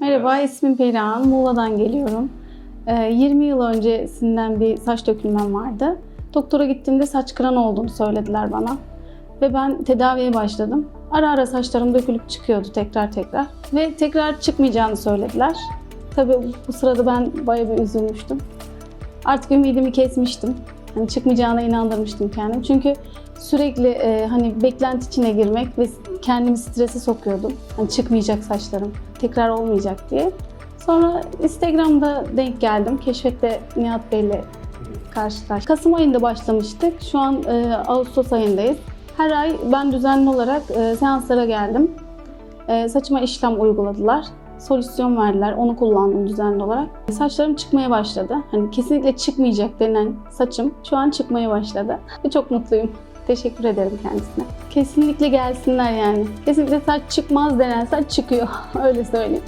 Merhaba, ismim Perihan. Muğla'dan geliyorum. Ee, 20 yıl öncesinden bir saç dökülmem vardı. Doktora gittiğimde saç kıran olduğunu söylediler bana. Ve ben tedaviye başladım. Ara ara saçlarım dökülüp çıkıyordu tekrar tekrar. Ve tekrar çıkmayacağını söylediler. Tabii bu sırada ben bayağı bir üzülmüştüm. Artık ümidimi kesmiştim. Hani çıkmayacağına inandırmıştım kendimi. Çünkü sürekli e, hani beklenti içine girmek ve kendimi strese sokuyordum. Hani çıkmayacak saçlarım, tekrar olmayacak diye. Sonra Instagram'da denk geldim. Keşfette Nihat Bey'le karşı karşı. Kasım ayında başlamıştık. Şu an e, Ağustos ayındayız. Her ay ben düzenli olarak e, seanslara geldim. E, saçıma işlem uyguladılar. Solüsyon verdiler. Onu kullandım düzenli olarak. Saçlarım çıkmaya başladı. Hani kesinlikle çıkmayacak denen saçım şu an çıkmaya başladı. Ve çok mutluyum. Teşekkür ederim kendisine. Kesinlikle gelsinler yani. Kesinlikle saç çıkmaz denen saç çıkıyor. Öyle söyleyeyim.